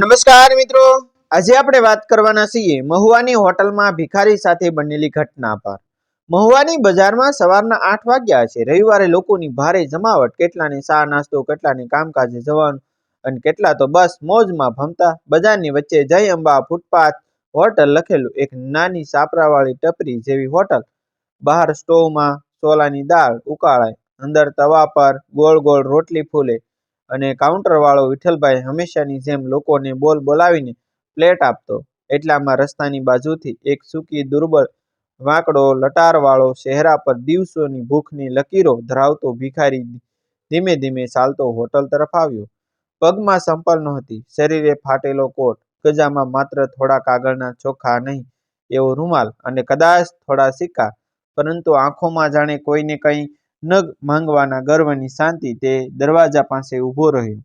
નમસ્કાર મિત્રો. આજે આપણે વાત કરવાના છીએ મહુવાની હોટલમાં ભિખારી સાથે બનેલી ઘટના પર. મહુવાની બજારમાં સવારના આઠ વાગ્યા છે. રવિવારે લોકોની ભારે જમાવટ, કેટલાની ચા નાસ્તો, કેટલાની કામકાજે જવાનું અને કેટલા તો બસ મોજમાં ભમતા, બજારની વચ્ચે જય અંબા ફૂટપાથ હોટલ લખેલું એક નાની સાપરાવાળી ટપરી જેવી હોટલ. બહાર સ્ટોવમાં ચોલાની દાળ ઉકાળાય, અંદર તવા પર ગોળ ગોળ રોટલી ફૂલે અને કાઉન્ટર વાળો વિઠ્ઠલભાઈ હંમેશાની જેમ લોકોને બોલ બોલાવીને પ્લેટ આપતો. એટલામાં રસ્તાની બાજુથી એક સૂકી દુર્બળ વાંકડો લટારવાળો ચહેરા પર દિવસોની ભૂખની લકીરો ધરાવતો ભિખારી ધીમે ધીમે ચાલતો હોટલ તરફ આવ્યો. પગમાં સંપલ નહોતી. શરીરે ફાટેલો કોટ, ગજામાં માત્ર થોડા કાગળના ચોખા નહીં, એવો રૂમાલ અને કદાચ થોડા સિક્કા, પરંતુ આંખોમાં જાણે કોઈને કંઈ નગ માંગવાના ગર્વની શાંતિ તે દરવાજા પાસે ઊભો રહ્યો.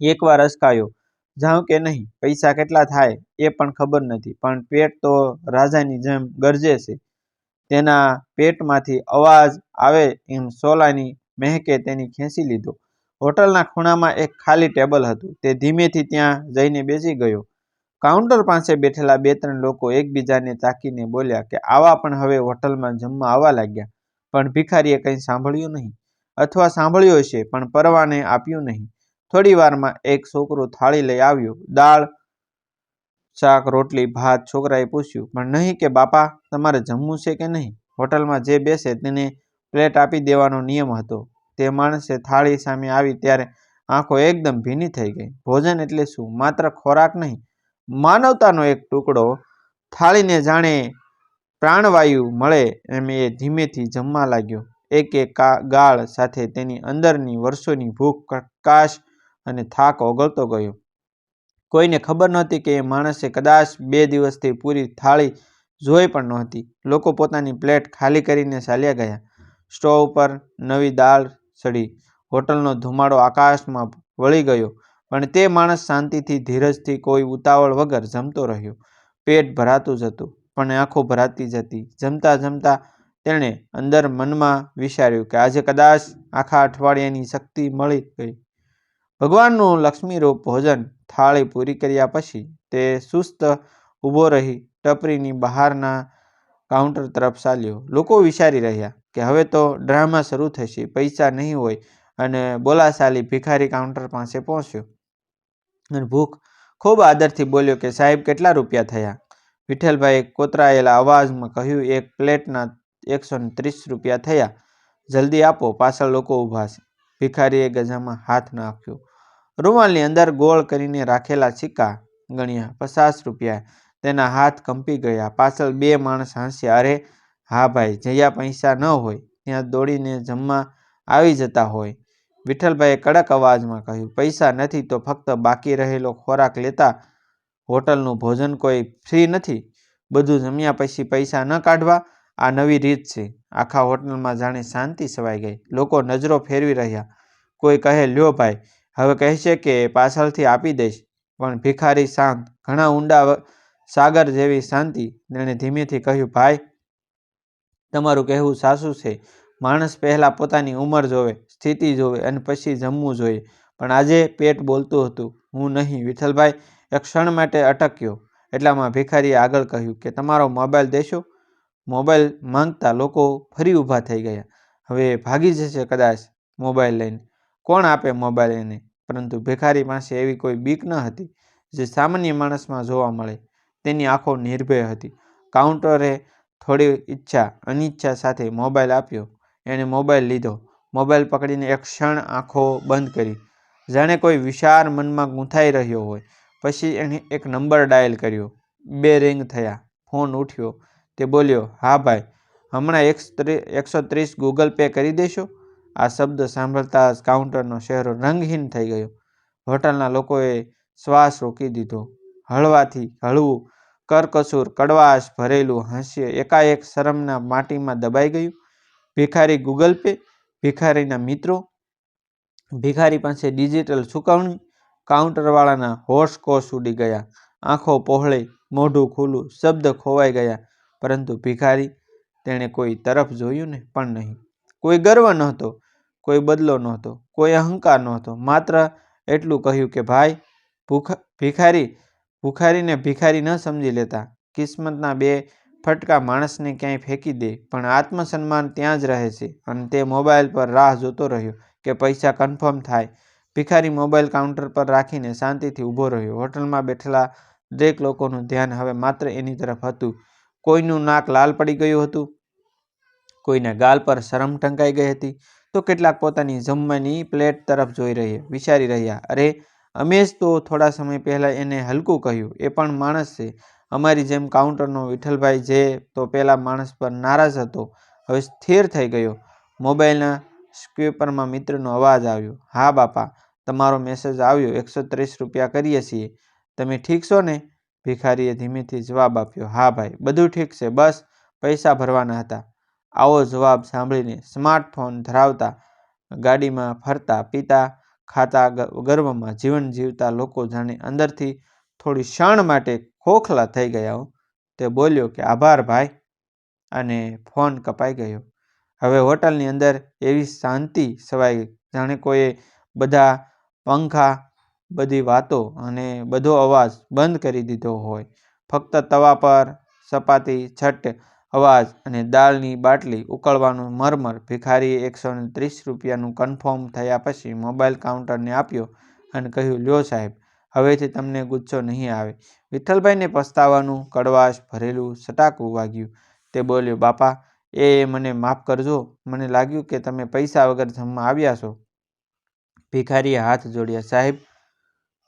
એકવાર અસકાયો. જાઉં કે નહીં? પૈસા કેટલા થાય એ પણ ખબર નથી, પણ પેટ તો રાજાની જેમ ગરજે છે. તેના પેટમાંથી અવાજ આવે એમ સોલાની મહેકે તેની ખેંચી લીધો. હોટલના ખૂણામાં એક ખાલી ટેબલ હતું. તે ધીમેથી ત્યાં જઈને બેસી ગયો. કાઉન્ટર પાસે બેઠેલા બે ત્રણ લોકો એકબીજાને તાકીને બોલ્યા કે આવા પણ હવે હોટલમાં જમવા આવવા લાગ્યા. પણ ભિખારીએ કંઈ સાંભળ્યું નહીં. અથવા સાંભળ્યું હશે, પણ પરવાને આપ્યું નહીં. થોડી વારમાં એક છોકરો થાળી લઈ આવ્યો. દાળ, શાક, રોટલી, ભાત છોકરાએ પૂછ્યું, પણ નહીં કે બાપા, તમારે જમવું છે કે નહીં? હોટલમાં જે બેસે તેને પ્લેટ આપી દેવાનો નિયમ હતો. તે માણસે થાળી સામે આવી ત્યારે આંખો એકદમ ભીની થઈ ગઈ. ભોજન એટલે શું? માત્ર ખોરાક નહીં. માનવતાનો એક ટુકડો થાળીને જાણે પ્રાણવાયુ મળે એમ એ ધીમેથી જમવા લાગ્યો. એક એક ગાળ સાથે તેની અંદરની વર્ષોની ભૂખ પ્રકાશ અને થાક ઓગળતો ગયો. કોઈને ખબર નહોતી કે એ માણસે કદાચ બે દિવસથી પૂરી થાળી જોઈ પણ નહોતી. લોકો પોતાની પ્લેટ ખાલી કરીને ચાલ્યા ગયા. સ્ટોવ પર નવી દાળ ચડી હોટલનો ધુમાડો આકાશમાં વળી ગયો, પણ તે માણસ શાંતિથી, ધીરજથી કોઈ ઉતાવળ વગર જમતો રહ્યો. પેટ ભરાતું જતું પણ આંખો ભરાતી જતી. જમતા જમતા તેણે અંદર મનમાં વિચાર્યું કે આજે કદાચ આખા અઠવાડિયાની શક્તિ મળી ગઈ. ભગવાનનું લક્ષ્મીરૂપ ભોજન થાળી પૂરી કર્યા પછી તે સુસ્ત ઊભો રહી ટપરીની બહારના કાઉન્ટર તરફ ચાલ્યો. લોકો વિચારી રહ્યા કે હવે તો ડ્રામા શરૂ થશે, પૈસા નહીં હોય અને બોલાશાલી ભિખારી કાઉન્ટર પાસે પહોંચ્યો. અને ભૂખ ખૂબ આદરથી બોલ્યો કે સાહેબ કેટલા રૂપિયા થયા? વિઠ્ઠલભાઈએ કોતરાયેલા અવાજમાં કહ્યું, એક પ્લેટના એકસો ત્રીસ રૂપિયા થયા. જલ્દી આપો, પાછળ લોકો ઊભા છે. ભિખારીએ ગજામાં હાથ નાખ્યો. રૂમાલની અંદર ગોળ કરીને રાખેલા સિક્કા ગણ્યા. પચાસ રૂપિયા. તેના હાથ કંપી ગયા. પાછળ બે માણસ હાંસ્યા, અરે, હા ભાઈ, જયા પૈસા ન હોય. ત્યાં દોડીને જમવા આવી જતા હોય. વિઠ્ઠલભાઈએ કડક અવાજમાં કહ્યું, પૈસા નથી તો ફક્ત બાકી રહેલો ખોરાક લેતા હોટલનું ભોજન કોઈ ફ્રી નથી. બધું જમ્યા પછી પૈસા ન કાઢવા. આ નવી રીત છે. આખા હોટલમાં જાણે શાંતિ છવાઈ ગઈ. લોકો નજરો ફેરવી રહ્યા. કોઈ કહે, લ્યો ભાઈ, હવે કહેશે કે પાછળથી આપી દઈશ. પણ ભિખારી શાંત, ઘણા ઊંડા સાગર જેવી શાંતિ તેણે ધીમેથી કહ્યું, ભાઈ, તમારું કહેવું સાસુ છે. માણસ પહેલાં પોતાની ઉંમર જોવે, સ્થિતિ જોવે અને પછી જમવું જોઈએ. પણ આજે પેટ બોલતું હતું. હું નહીં, વિઠ્ઠલભાઈ એક ક્ષણ માટે અટક્યો. એટલામાં ભિખારીએ આગળ કહ્યું કે, તમારો મોબાઈલ દેશો. મોબાઈલ માંગતા લોકો ફરી ઊભા થઈ ગયા. હવે ભાગી જશે કદાચ મોબાઈલ લઈને. કોણ આપે મોબાઈલ એને? પરંતુ ભિખારી પાસે એવી કોઈ બીક ન હતી જે સામાન્ય માણસમાં જોવા મળે. તેની આંખો નિર્ભય હતી. કાઉન્ટરે થોડી ઈચ્છા, અનિચ્છા સાથે મોબાઈલ આપ્યો. એણે મોબાઈલ લીધો. મોબાઈલ પકડીને એક ક્ષણ આંખો બંધ કરી. જાણે કોઈ વિશાળ મનમાં ગૂંથાઈ રહ્યો હોય. પછી એણે એક નંબર ડાયલ કર્યો. બે રિંગ થયા. ફોન ઉઠ્યો. તે બોલ્યો, હા ભાઈ, હમણાં એક એકસો ત્રીસ ગૂગલ પે કરી દેશો. આ શબ્દ સાંભળતા જ કાઉન્ટરનો ચહેરો રંગહીન થઈ ગયો. હોટલના લોકોએ શ્વાસ રોકી દીધો. હળવાથી હળવું, કરકસૂર, કડવાશ ભરેલું હાસ્ય એકાએક શરમના માટીમાં દબાઈ ગયું. ભિખારી ગૂગલ પે, ભિખારીના મિત્રો, ભિખારી પાસે ડિજિટલ ચૂકવણી કાઉન્ટરવાળાના હોશ કોશ ઉડી ગયા. આંખો પહોળે, મોઢું ખુલ્લું, શબ્દ ખોવાઈ ગયા. પરંતુ ભિખારી તેણે કોઈ તરફ જોયું ને પણ નહીં. કોઈ ગર્વ નહોતો, કોઈ બદલો નહોતો, કોઈ અહંકાર નહોતો. માત્ર એટલું કહ્યું કે, ભાઈ, ભૂખા, ભિખારી, ભૂખારીને ભિખારી ન સમજી લેતા. કિસ્મતના બે ફટકા માણસને ક્યાંય ફેંકી દે, પણ આત્મસન્માન ત્યાં જ રહે છે. અને તે મોબાઈલ પર રાહ જોતો રહ્યો કે પૈસા કન્ફર્મ થાય. ભિખારી મોબાઈલ કાઉન્ટર પર રાખીને શાંતિથી ઊભો રહ્યો. હોટલમાં બેઠેલા દરેક લોકોનું ધ્યાન હવે માત્ર એની તરફ હતું. કોઈનું નાક લાલ પડી ગયું હતું. કોઈના ગાલ પર શરમ ટંકાઈ ગઈ હતી. તો કેટલાક પોતાની જમવાની પ્લેટ તરફ જોઈ રહી, વિચારી રહ્યા. અરે, અમે જ તો થોડા સમય પહેલાં એને હલકું કહ્યું. એ પણ માણસ છે. અમારી જેમ કાઉન્ટરનો વિઠ્ઠલભાઈ જે તો પહેલાં માણસ પર નારાજ હતો, હવે સ્થિર થઈ ગયો. મોબાઈલના સ્ક્વીપરમાં મિત્રનો અવાજ આવ્યો. હા, બાપા. તમારો મેસેજ આવ્યો, એકસો ત્રીસ રૂપિયા કરીએ છીએ. તમે ઠીક છો ને? ભિખારીએ ધીમેથી જવાબ આપ્યો, હા ભાઈ, બધું ઠીક છે, બસ, પૈસા ભરવાના હતા. આવો જવાબ સાંભળીને સ્માર્ટફોન ધરાવતા ગાડીમાં ફરતા પીતા ખાતા ગર્વમાં જીવન જીવતા લોકો જાણે અંદરથી થોડી ક્ષણ માટે ખોખલા થઈ ગયા તે બોલ્યો કે, આભાર ભાઈ, અને ફોન કપાઈ ગયો. હવે હોટલની અંદર એવી શાંતિ છવાઈ જાણે કોઈએ બધા પંખા, બધી વાતો અને બધો અવાજ બંધ કરી દીધો હોય. ફક્ત તવા પર ચપાતી છટ અવાજ અને દાળની બાટલી ઉકળવાનું મરમર ભિખારીએ એકસો ને ત્રીસ રૂપિયાનું કન્ફર્મ થયા પછી મોબાઈલ કાઉન્ટરને આપ્યો અને કહ્યું, લ્યો સાહેબ, હવેથી તમને ગુસ્સો નહીં આવે. વિઠ્ઠલભાઈને પસ્તાવાનું કડવાશ ભરેલું સટાકું વાગ્યું. તે બોલ્યો, બાપા, એ મને માફ કરજો. મને લાગ્યું કે તમે પૈસા વગર જમવા આવ્યા છો. ભિખારીએ હાથ જોડ્યા, સાહેબ,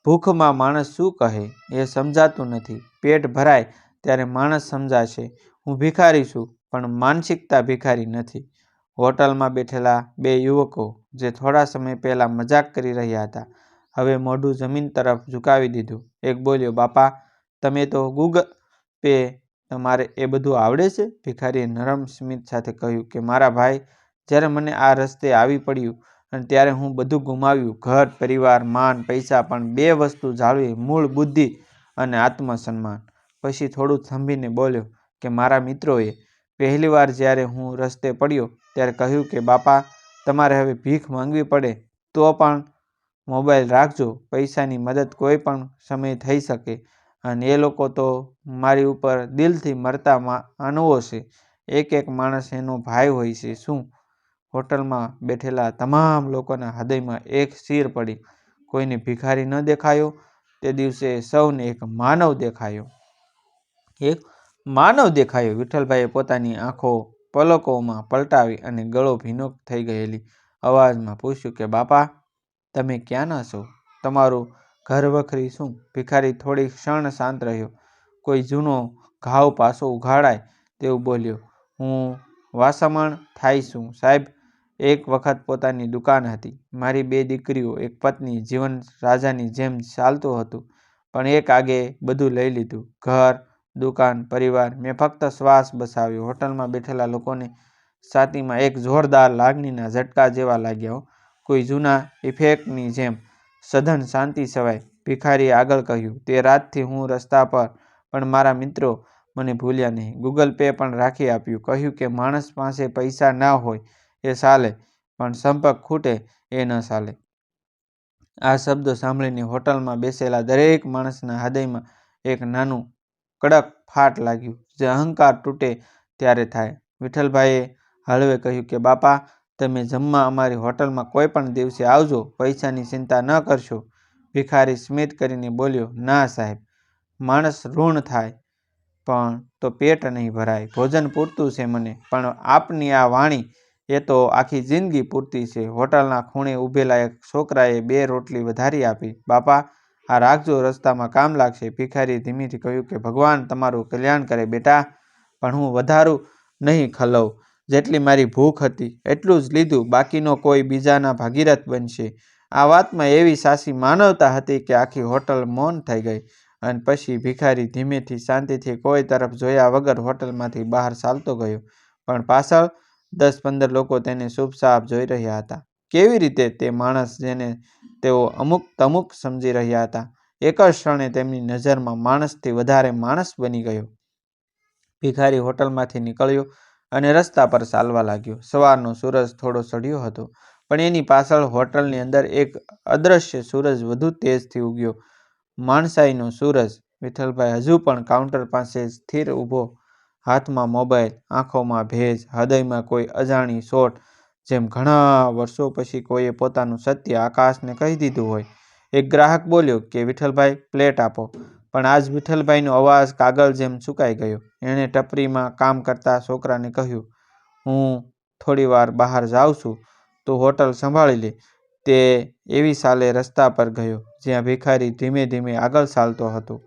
ભૂખમાં માણસ શું કહે? એ સમજાતું નથી. પેટ ભરાય ત્યારે માણસ સમજાશે. હું ભિખારી છું, પણ માનસિકતા ભિખારી નથી. હોટલમાં બેઠેલા બે યુવકો, જે થોડા સમય પહેલાં મજાક કરી રહ્યા હતા, હવે મોઢું જમીન તરફ ઝુકાવી દીધું. એક બોલ્યો, બાપા, તમે તો ગૂગલ પે તમારે એ બધું આવડે છે? ભિખારીએ નરમ સ્મિત સાથે કહ્યું કે, મારા ભાઈ, જ્યારે મને આ રસ્તે આવી પડ્યું અને ત્યારે હું બધું ગુમાવ્યું. ઘર, પરિવાર, માન, પૈસા, પણ બે વસ્તુ જાળવી, મૂળ બુદ્ધિ અને આત્મસન્માન. પછી થોડું થંભીને બોલ્યો કે, મારા મિત્રોએ પહેલીવાર જ્યારે હું રસ્તે પડ્યો ત્યારે કહ્યું કે, બાપા, તમારે હવે ભીખ માંગવી પડે, તો પણ મોબાઈલ રાખજો. પૈસાની મદદ કોઈ પણ સમયે થઈ શકે. અને એ લોકો તો મારી ઉપર દિલથી મરતા માનવો છે. એક એક માણસ એનો ભાઈ હોય છે. શું હોટલમાં બેઠેલા તમામ લોકોના હૃદયમાં એક શીર પડી. કોઈને ભિખારી ન દેખાયો. તે દિવસે સૌને એક માનવ દેખાયો. એક માનવ દેખાયો. વિઠ્ઠલભાઈએ પોતાની આંખો પલકોમાં પલટાવી અને ગળો ભીનો થઈ ગયેલી અવાજમાં પૂછ્યું કે, બાપા, તમે ક્યાંના છો? તમારું ઘર વખરી શું? ભિખારી થોડી ક્ષણ શાંત રહ્યો. કોઈ જૂનો ઘાવ પાછો ઉઘાડાય. તેવું બોલ્યો. હું વાસમણ થાય છું, સાહેબ. એક વખત પોતાની દુકાન હતી. મારી બે દીકરીઓ, એક પત્ની, જીવન રાજાની જેમ ચાલતું હતું, પણ એક આગે બધું લઈ લીધું. ઘર, દુકાન, પરિવાર, મેં ફક્ત શ્વાસ બસાવ્યો. હોટલમાં બેઠેલા લોકોને છાતીમાં એક જોરદાર લાગણીના ઝટકા જેવા લાગ્યા કોઈ જૂના ઇફેક્ટની જેમ સઘન શાંતિ સવાય ભિખારીએ આગળ કહ્યું, તે રાતથી હું રસ્તા પર, પણ મારા મિત્રો મને ભૂલ્યા નહીં. ગૂગલ પે પણ રાખી આપ્યું, કહ્યું કે માણસ પાસે પૈસા ના હોય એ ચાલે પણ સંપર્ક ખૂટે એ ન ચાલે આ શબ્દો સાંભળીને હોટલમાં બેસેલા દરેક માણસના હૃદયમાં એક નાનું કડક ફાટ લાગ્યું, જે અહંકાર તૂટે ત્યારે થાય. વિઠ્ઠલભાઈએ હળવે કહ્યું કે, બાપા, તમે જમવા અમારી હોટલમાં કોઈ પણ દિવસે આવજો, પૈસાની ચિંતા ન કરશો. ભિખારી સ્મિત કરીને બોલ્યો, ના સાહેબ, માણસ ઋણ થાય, પણ તો પેટ નહીં ભરાય, ભોજન પૂરતું છે મને, પણ આપની આ વાણી એ તો આખી જિંદગી પૂરતી છે. હોટલના ખૂણે ઊભેલા એક છોકરાએ બે રોટલી વધારી આપી. બાપા, આ રાખજો, રસ્તામાં કામ લાગશે. ભિખારીએ ધીમેથી કહ્યું કે, ભગવાન, તમારું કલ્યાણ કરે, બેટા, પણ હું વધારું નહીં ખલવ. જેટલી મારી ભૂખ હતી, એટલું જ લીધું. બાકીનો કોઈ બીજાના ભાગીરથ બનશે. આ વાતમાં એવી સાસી માનવતા હતી કે આખી હોટલ મૌન થઈ ગઈ. અને પછી ભિખારી ધીમેથી શાંતિથી કોઈ તરફ જોયા વગર હોટલમાંથી બહાર ચાલતો ગયો. પણ પાછળ દસ પંદર લોકો તેને શુભ શુભસાપ જોઈ રહ્યા હતા. કેવી રીતે તે માણસ જેને તેઓ અમુક તમુક સમજી રહ્યા હતા? એક જ ક્ષણે તેમની નજરમાં માણસથી વધારે માણસ બની ગયો. ભિખારી હોટલમાંથી નીકળ્યો અને રસ્તા પર ચાલવા લાગ્યો. સવારનો સૂરજ થોડો ચડ્યો હતો, પણ એની પાછળ હોટલની અંદર એક અદૃશ્ય સૂરજ વધુ તેજથી ઉગ્યો. માણસાઈનો સૂરજ વિઠ્ઠલભાઈ હજુ પણ કાઉન્ટર પાસે સ્થિર ઊભો હાથમાં મોબાઈલ, આંખોમાં ભેજ, હૃદયમાં કોઈ અજાણી શોટ જેમ ઘણા વર્ષો પછી કોઈએ પોતાનું સત્ય આકાશને કહી દીધું હોય. એક ગ્રાહક બોલ્યો કે, વિઠ્ઠલભાઈ, પ્લેટ આપો. પણ આજ વિઠ્ઠલભાઈનો અવાજ કાગળ જેમ સુકાઈ ગયો. એણે ટપરીમાં કામ કરતા છોકરાને કહ્યું, હું થોડી વાર બહાર જાઉં છું, તું હોટલ સંભાળી લે. તે એવી સાલે રસ્તા પર ગયો, જ્યાં ભિખારી ધીમે ધીમે આગળ ચાલતો હતો.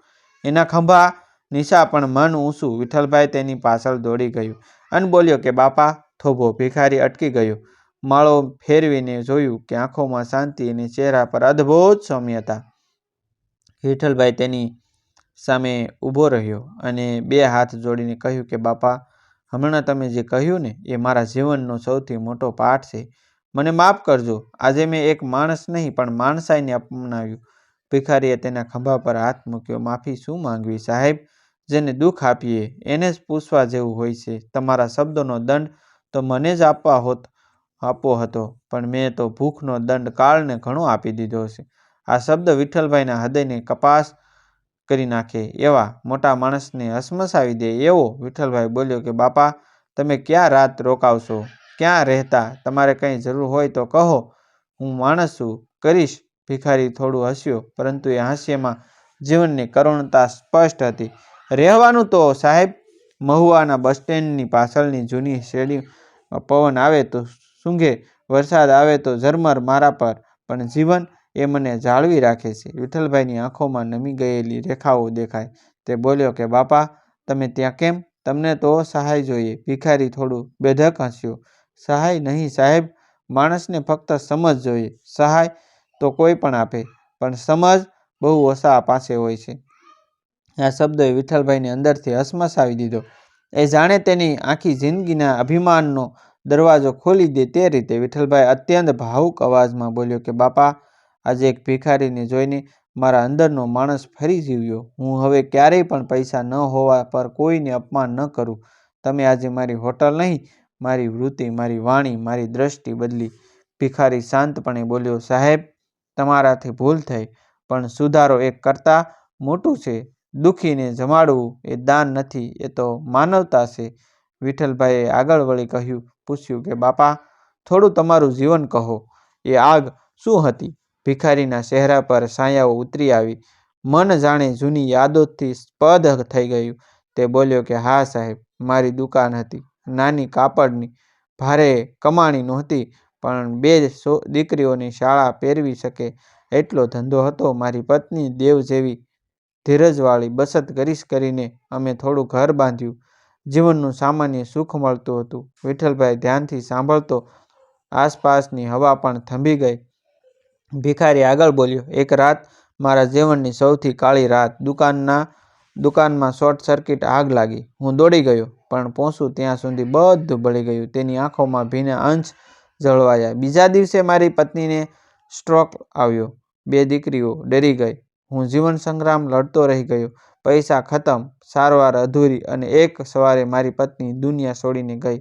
એના ખંભા નિશા પણ મન ઊંચું વિઠ્ઠલભાઈ તેની પાછળ દોડી ગયું અને બોલ્યો કે, બાપા, થોભો ભિખારી અટકી ગયો. માળો ફેરવીને જોયું કે આંખોમાં શાંતિ અને ચહેરા પર અદ્ભુત સૌમ્યતા. વિઠ્ઠલભાઈ તેની સામે ઊભો રહ્યો અને બે હાથ જોડીને કહ્યું કે, બાપા, હમણાં તમે જે કહ્યું ને, એ મારા જીવનનો સૌથી મોટો પાઠ છે. મને માફ કરજો, આજે મેં એક માણસ નહીં, પણ માણસાઈને અપનાવ્યું. ભિખારીએ તેના ખંભા પર હાથ મૂક્યો. માફી શું માંગવી સાહેબ? જેને દુઃખ આપીએ, એને જ પૂછવા જેવું હોય છે. તમારા શબ્દોનો દંડ તો મને જ આપવા હોત આપવો હતો, પણ મેં તો ભૂખનો દંડ કાળને ઘણો આપી દીધો છે. આ શબ્દ વિઠ્ઠલભાઈના હૃદયને કપાસ કરી નાખે, એવા મોટા માણસને હસમસાવી દે એવો વિઠ્ઠલભાઈ બોલ્યો કે, બાપા, તમે ક્યાં રાત રોકાવશો? ક્યાં રહેતા? તમારે કંઈ જરૂર હોય તો કહો. હું માણસ છું, કરીશ. ભિખારી થોડું હસ્યો, પરંતુ એ હાસ્યમાં જીવનની કરુણતા સ્પષ્ટ હતી. રહેવાનું તો સાહેબ, મહુવાના બસ સ્ટેન્ડની પાછળની જૂની શેરીમાં પવન આવે તો સૂંઘે, વરસાદ આવે તો ઝરમર મારા પર, પણ જીવન એ મને જાળવી રાખે છે. વિઠ્ઠલભાઈની આંખોમાં નમી ગયેલી રેખાઓ દેખાય. તે બોલ્યો કે, બાપા, તમે ત્યાં કેમ? તમને તો સહાય જોઈએ. ભિખારી થોડું બેધક હસ્યો. સહાય નહીં સાહેબ, માણસને ફક્ત સમજ જોઈએ. સહાય તો કોઈ પણ આપે, પણ સમજ બહુ ઓછા પાસે હોય છે. આ શબ્દોએ વિઠ્ઠલભાઈને અંદરથી હસમસાવી દીધો. એ જાણે તેની આખી જિંદગીના અભિમાનનો દરવાજો ખોલી દે તે રીતે. વિઠ્ઠલભાઈ અત્યંત ભાવુક અવાજમાં બોલ્યો કે, બાપા, આજે એક ભિખારીને જોઈને મારા અંદરનો માણસ ફરી જીવ્યો. હું હવે ક્યારેય પણ પૈસા ન હોવા પર કોઈને અપમાન ન કરું. તમે આજે મારી હોટલ નહીં, મારી વૃત્તિ, મારી વાણી, મારી દ્રષ્ટિ બદલી. ભિખારી શાંતપણે બોલ્યો, સાહેબ, તમારાથી ભૂલ થઈ, પણ સુધારો એક કરતાં મોટું છે. દુઃખીને જમાડવું એ દાન નથી, એ તો માનવતા છે. વિઠ્ઠલભાઈએ આગળ વળી કહ્યું, પૂછ્યું કે, બાપા, થોડું તમારું જીવન કહો. એ આગ શું હતી? ભિખારીના ચહેરા પર સાયાઓ ઉતરી આવી. મન જાણે જૂની યાદોથી સ્પદ થઈ ગયું. તે બોલ્યો કે, હા સાહેબ, મારી દુકાન હતી, નાની કાપડની. ભારે કમાણી નહોતી, પણ બે દીકરીઓની શાળા પહેરવી શકે એટલો ધંધો હતો. મારી પત્ની દેવ જેવી ધીરજવાળી બચત કરીશ કરીને અમે થોડું ઘર બાંધ્યું. જીવનનું સામાન્ય સુખ મળતું હતું. વિઠ્ઠલભાઈ ધ્યાનથી સાંભળતો આસપાસની હવા પણ થંભી ગઈ. ભિખારી આગળ બોલ્યો, એક રાત મારા જીવનની સૌથી કાળી રાત. દુકાનના, દુકાનમાં શોર્ટ સર્કિટ આગ લાગી. હું દોડી ગયો, પણ પહોંચું ત્યાં સુધી બધું બળી ગયું. તેની આંખોમાં ભીના અંશ જળવાયા. બીજા દિવસે મારી પત્નીને સ્ટ્રોક આવ્યો. બે દીકરીઓ ડરી ગઈ. હું જીવન સંગ્રામ લડતો રહી ગયો. પૈસા ખતમ, સારવાર અધૂરી અને એક સવારે મારી પત્ની દુનિયા છોડીને ગઈ.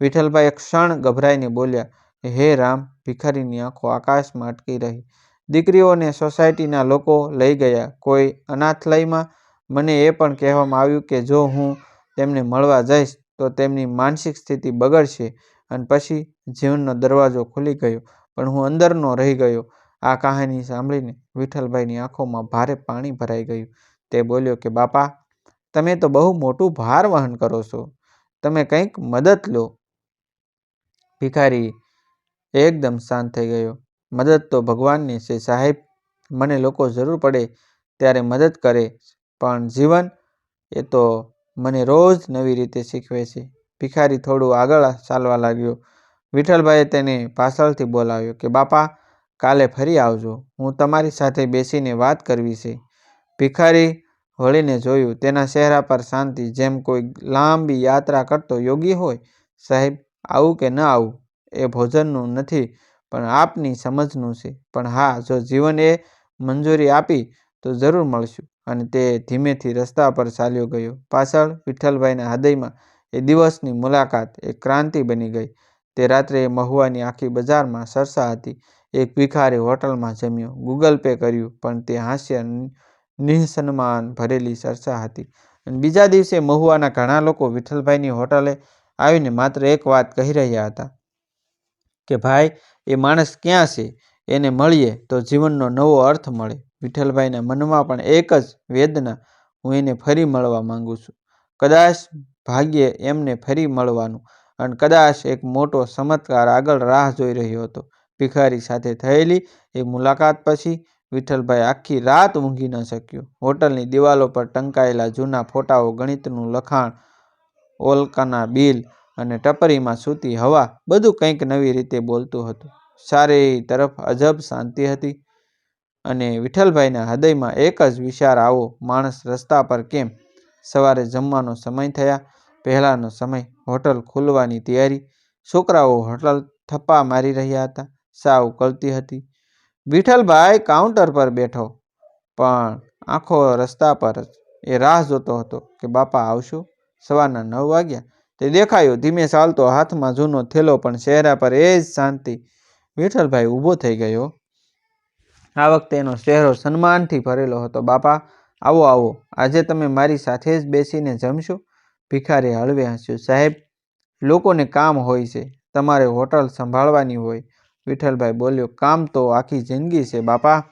વિઠ્ઠલભાઈ ક્ષણ ગભરાઈને બોલ્યા, હે રામ, ભિખારીની આંખો આકાશમાં અટકી રહી. દીકરીઓને સોસાયટીના લોકો લઈ ગયા. કોઈ અનાથલયમાં? મને એ પણ કહેવામાં આવ્યું કે જો હું તેમને મળવા જઈશ, તો તેમની માનસિક સ્થિતિ બગડશે અને પછી જીવનનો દરવાજો ખુલી ગયો. પણ હું અંદરનો રહી ગયો. આ કહાની સાંભળીને વિઠ્ઠલભાઈની આંખોમાં ભારે પાણી ભરાઈ ગયું. તે બોલ્યો કે, બાપા, તમે તો બહુ મોટું ભાર વહન કરો છો. તમે કંઈક મદદ લો. ભિખારી એકદમ શાંત થઈ ગયો. મદદ તો ભગવાનની છે સાહેબ. મને લોકો જરૂર પડે ત્યારે મદદ કરે. પણ જીવન એ તો મને રોજ નવી રીતે શીખવે છે. ભિખારી થોડું આગળ ચાલવા લાગ્યો. વિઠ્ઠલભાઈએ તેને પાછળથી બોલાવ્યો કે, બાપા કાલે ફરી આવજો. હું તમારી સાથે બેસીને વાત કરવી છે. ભિખારી વળીને જોયું, તેના ચહેરા પર શાંતિ જેમ કોઈ લાંબી યાત્રા કરતો યોગી હોય? સાહેબ, આવું કે ન આવું? એ ભોજનનું નથી, પણ આપની સમજનું છે. પણ હા, જો જીવન એ મંજૂરી આપી, તો જરૂર મળશું. અને તે ધીમેથી રસ્તા પર ચાલ્યો ગયો. પાછળ વિઠ્ઠલભાઈના હૃદયમાં એ દિવસની મુલાકાત એક ક્રાંતિ બની ગઈ. તે રાત્રે મહુવાની આખી બજારમાં સરસા હતી. એક ભિખારી હોટલમાં જમ્યો. ગૂગલ પે કર્યું, પણ તે હાસ્ય નિઃસન્માન ભરેલી ચર્ચા હતી. અને બીજા દિવસે મહુવાના ઘણા લોકો વિઠ્ઠલભાઈની હોટલે આવીને માત્ર એક વાત કહી રહ્યા હતા કે, ભાઈ, એ માણસ ક્યાં છે? એને મળીએ તો જીવનનો નવો અર્થ મળે. વિઠ્ઠલભાઈના મનમાં પણ એક જ વેદના, હું એને ફરી મળવા માંગુ છું. કદાચ ભાગ્યે એમને ફરી મળવાનું, અને કદાચ એક મોટો ચમત્કાર આગળ રાહ જોઈ રહ્યો હતો. ભિખારી સાથે થયેલી એ મુલાકાત પછી વિઠ્ઠલભાઈ આખી રાત ઊંઘી ન શક્યો. હોટલની દિવાલો પર ટંકાયેલા જૂના ફોટાઓ, ગણિતનું લખાણ, ઓલકાના બિલ અને ટપરીમાં સૂતી હવા બધું કંઈક નવી રીતે બોલતું હતું. ચારેય તરફ અજબ શાંતિ હતી અને વિઠ્ઠલભાઈના હૃદયમાં એક જ વિચાર, આવો, માણસ રસ્તા પર કેમ? સવારે જમવાનો સમય થયા, પહેલાંનો સમય, હોટલ ખુલવાની તૈયારી. છોકરાઓ હોટલ થપ્પા મારી રહ્યા હતા. ચા ઉકળતી હતી. વિઠ્ઠલભાઈ કાઉન્ટર પર બેઠો, પણ આખો રસ્તા પર જ એ રાહ જોતો હતો કે બાપા આવશો? સવારના નવ વાગ્યા. તે દેખાયો ધીમે ચાલતો હાથમાં જૂનો થેલો, પણ ચહેરા પર એ જ શાંતિ. વિઠ્ઠલભાઈ ઊભો થઈ ગયો. આ વખતે એનો ચહેરો સન્માનથી ભરેલો હતો. બાપા, આવો આવો. આજે તમે મારી સાથે જ બેસીને જમશો? ભિખારી હળવે હસ્યું. સાહેબ, લોકોને કામ હોય છે. તમારે હોટલ સંભાળવાની હોય. વિઠ્ઠલભાઈ બોલ્યો, કામ તો આખી જિંદગી છે બાપા,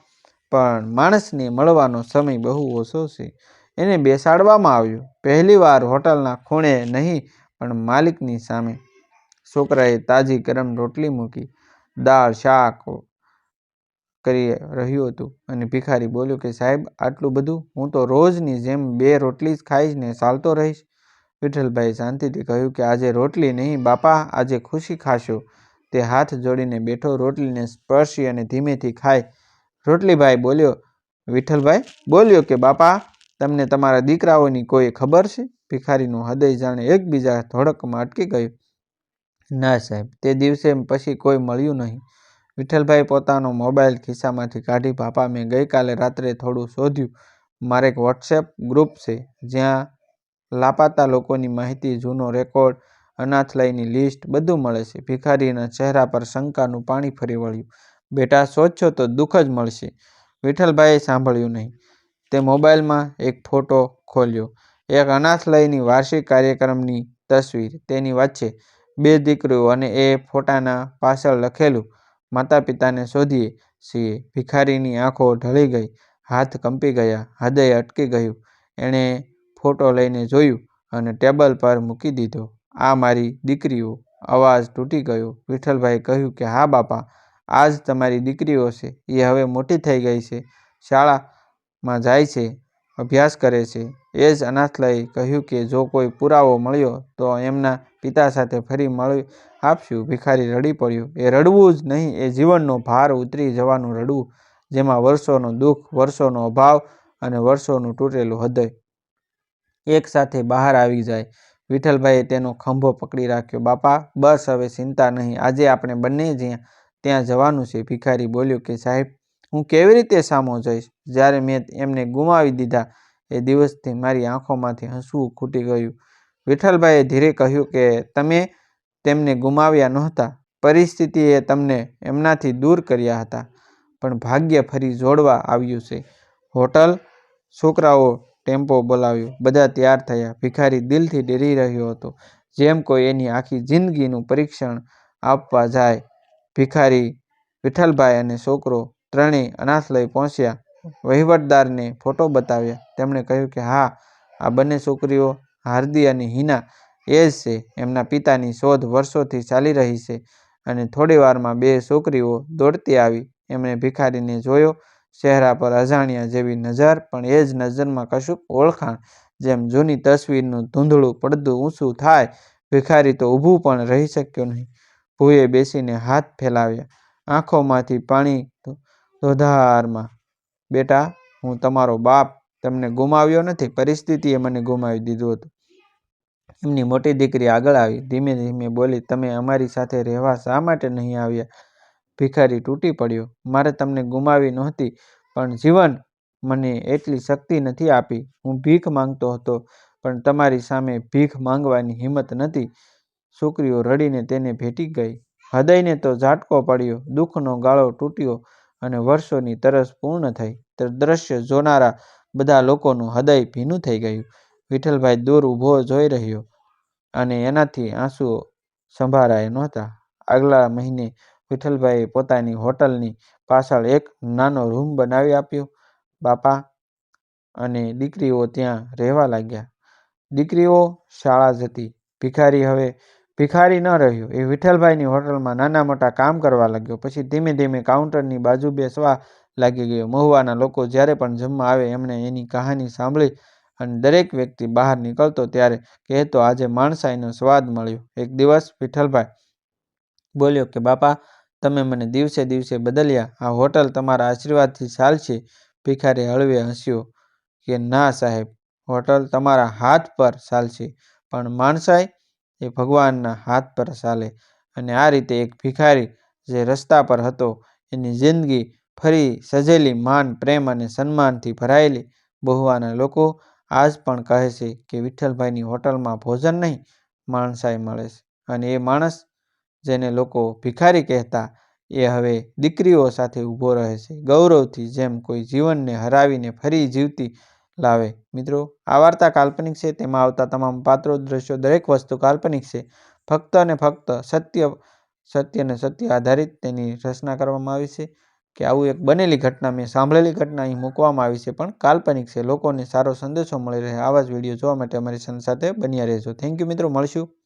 પણ માણસને મળવાનો સમય બહુ ઓછો છે. એને બેસાડવામાં આવ્યો, પહેલી વાર હોટલના ખૂણે નહીં, પણ માલિકની સામે. છોકરાએ તાજી ગરમ રોટલી મૂકી, દાળ, શાક કરી રહ્યું હતું. અને ભિખારી બોલ્યો કે, સાહેબ, આટલું બધું હું તો રોજની જેમ બે રોટલી જ ખાઈશ ને ચાલતો રહીશ. વિઠ્ઠલભાઈ શાંતિથી કહ્યું કે, આજે રોટલી નહીં, બાપા, આજે ખુશી ખાશો. તે હાથ જોડીને બેઠો રોટલીને સ્પર્શી અને ધીમેથી ખાય રોટલીભાઈ બોલ્યો, વિઠ્ઠલભાઈ, બોલ્યો કે, બાપા, તમને તમારા દીકરાઓની કોઈ ખબર છે? ભિખારીનું હૃદય જાણે એકબીજા ધોળકમાં અટકી ગયું. ના સાહેબ, તે દિવસે પછી કોઈ મળ્યું નહીં. વિઠ્ઠલભાઈ પોતાનો મોબાઈલ ખિસ્સામાંથી કાઢી, બાપા, મેં ગઈકાલે રાત્રે થોડું શોધ્યું. મારે એક વોટ્સએપ ગ્રુપ છે, જ્યાં લાપાતા લોકોની માહિતી, જૂનો રેકોર્ડ અનાથલયની લિસ્ટ બધું મળે છે. ભિખારીના ચહેરા પર શંકાનું પાણી ફરી વળ્યું. બેટા, સોચો તો દુઃખ જ મળશે. વિઠ્ઠલભાઈએ સાંભળ્યું નહીં. તે મોબાઈલમાં એક ફોટો ખોલ્યો. એક અનાથલયની વાર્ષિક કાર્યક્રમની તસવીર. તેની વચ્ચે બે દીકરીઓ અને એ ફોટાના પાછળ લખેલું માતા પિતાને શોધીએ છીએ. ભિખારીની આંખો ઢળી ગઈ. હાથ કંપી ગયા. હૃદય અટકી ગયું. એણે ફોટો લઈને જોયું અને ટેબલ પર મૂકી દીધો. આ મારી દીકરીઓ અવાજ તૂટી ગયો. વિઠ્ઠલભાઈ કહ્યું કે, હા બાપા આ જ તમારી દીકરીઓ છે. એ હવે મોટી થઈ ગઈ છે. શાળામાં જાય છે, અભ્યાસ કરે છે. એ જ અનાથલયે કહ્યું કે, જો કોઈ પુરાવો મળ્યો, તો એમના પિતા સાથે ફરી મળી આપશું. ભિખારી રડી પડ્યો. એ રડવું જ નહીં, એ જીવનનો ભાર ઉતરી જવાનું રડવું, જેમાં વર્ષોનું દુઃખ, વર્ષોનો અભાવ અને વર્ષોનું તૂટેલું હૃદય એક સાથે બહાર આવી જાય. વિઠ્ઠલભાઈએ તેનો ખંભો પકડી રાખ્યો. બાપા, બસ હવે ચિંતા નહીં. આજે આપણે બંને જ્યાં, ત્યાં જવાનું છે. ભિખારી બોલ્યો કે, સાહેબ, હું કેવી રીતે સામો જઈશ? જ્યારે મેં એમને ગુમાવી દીધા, એ દિવસથી મારી આંખોમાંથી હસવું ખૂટી ગયું. વિઠ્ઠલભાઈએ ધીરે કહ્યું કે, તમે તેમને ગુમાવ્યા નહોતા. પરિસ્થિતિએ તમને એમનાથી દૂર કર્યા હતા. પણ ભાગ્ય ફરી જોડવા આવ્યું છે. હોટલ, છોકરાઓ ટેમ્પો બોલાવ્યો. બધા તૈયાર થયા. ભિખારી દિલથી ડરી રહ્યો હતો. જેમ કોઈ એની આખી જિંદગીનું પરીક્ષણ આપવા જાય. ભિખારી વિઠ્ઠલભાઈ અને છોકરો ત્રણેય અનાથલય પહોંચ્યા. વહીવટદારને ફોટો બતાવ્યા. તેમણે કહ્યું કે, હા, આ બંને છોકરીઓ હાર્દી અને હિના એ જ છે. એમના પિતાની શોધ વર્ષોથી ચાલી રહી છે અને થોડી વારમાં બે છોકરીઓ દોડતી આવી. એમણે ભિખારીને જોયો ચહેરા પર અજાણ્યા જેવી નજર, પણ એ જ નજરમાં કશુંક ઓળખાણ. જેમ જૂની તસવીરનું ધૂંધળું પડદું ઊંચું થાય, ભિખારી તો ઊભું પણ રહી શક્યો નહીં. ભૂએ બેસીને હાથ ફેલાવ્યા. આંખોમાંથી પાણી ધોધારમાં. બેટા, હું તમારો બાપ તમને ગુમાવ્યો નથી. પરિસ્થિતિએ મને ગુમાવી દીધું હતું. એમની મોટી દીકરી આગળ આવી. ધીમે ધીમે બોલી, તમે અમારી સાથે રહેવા શા માટે નહીં આવ્યા? ભિખારી તૂટી પડ્યો. મારે તમને ગુમાવી નહોતી, પણ જીવન મને એટલી શક્તિ નથી આપી. હું ભીખ માંગતો હતો, પણ તમારી સામે ભીખ માંગવાની હિંમત નથી. છોકરીઓ રડીને તેને ભેટી ગઈ. હૃદયને તો ઝાટકો પડ્યો, દુઃખનો ગાળો તૂટ્યો અને વર્ષોની તરસ પૂર્ણ થઈ. દ્રશ્ય જોનારા બધા લોકોનું હૃદય ભીનું થઈ ગયું. વિઠ્ઠલભાઈ દૂર ઊભો જોઈ રહ્યો અને એનાથી આંસુઓ સંભાળાય નહોતા. આગલા મહિને વિઠ્ઠલભાઈએ પોતાની હોટલની પાછળ એક નાનો રૂમ બનાવી આપ્યો. બાપા અને દીકરીઓ ત્યાં રહેવા લાગ્યા. દીકરીઓ શાળા જતી. ભિખારી હવે ભિખારી ન રહ્યો. એ વિઠ્ઠલભાઈની હોટલમાં નાના મોટા કામ કરવા લાગ્યો. પછી ધીમે ધીમે કાઉન્ટરની બાજુ બેસવા લાગી ગયો. મહુવાના લોકો જ્યારે પણ જમવા આવે એમણે એની કહાની સાંભળી અને દરેક વ્યક્તિ બહાર નીકળતો ત્યારે કહેતો આજે માણસાઈનો સ્વાદ મળ્યો. એક દિવસ વિઠ્ઠલભાઈ બોલ્યો કે, બાપા તમે મને દિવસે દિવસે બદલ્યા. આ હોટલ તમારા આશીર્વાદથી ચાલશે. ભિખારી હળવે હસ્યો કે, ના સાહેબ, હોટલ તમારા હાથ પર ચાલશે. પણ માણસાઈ એ ભગવાનના હાથ પર ચાલે. અને આ રીતે એક ભિખારી જે રસ્તા પર હતો, એની જિંદગી ફરી સજેલી માન, પ્રેમ અને સન્માનથી ભરાયેલી. બહુવાના લોકો આજ પણ કહે છે કે, વિઠ્ઠલભાઈની હોટલમાં ભોજન નહીં, માણસાઈ મળે છે. અને એ માણસ જેને લોકો ભિખારી કહેતા, એ હવે દીકરીઓ સાથે ઊભો રહે છે. ગૌરવથી જેમ કોઈ જીવનને હરાવીને ફરી જીવતી લાવે. મિત્રો, આ વાર્તા કાલ્પનિક છે. તેમાં આવતા તમામ પાત્રો દ્રશ્યો દરેક વસ્તુ કાલ્પનિક છે. ફક્ત અને ફક્ત સત્ય સત્ય અને સત્ય આધારિત તેની રચના કરવામાં આવી છે કે આવું એક બનેલી ઘટના મેં સાંભળેલી ઘટના અહીં મૂકવામાં આવી છે, પણ કાલ્પનિક છે. લોકોને સારો સંદેશો મળી રહે. આવા જ વીડિયો જોવા માટે અમારી ચેનલ સાથે બન્યા રહેજો. થેન્ક યુ મિત્રો. મળશું.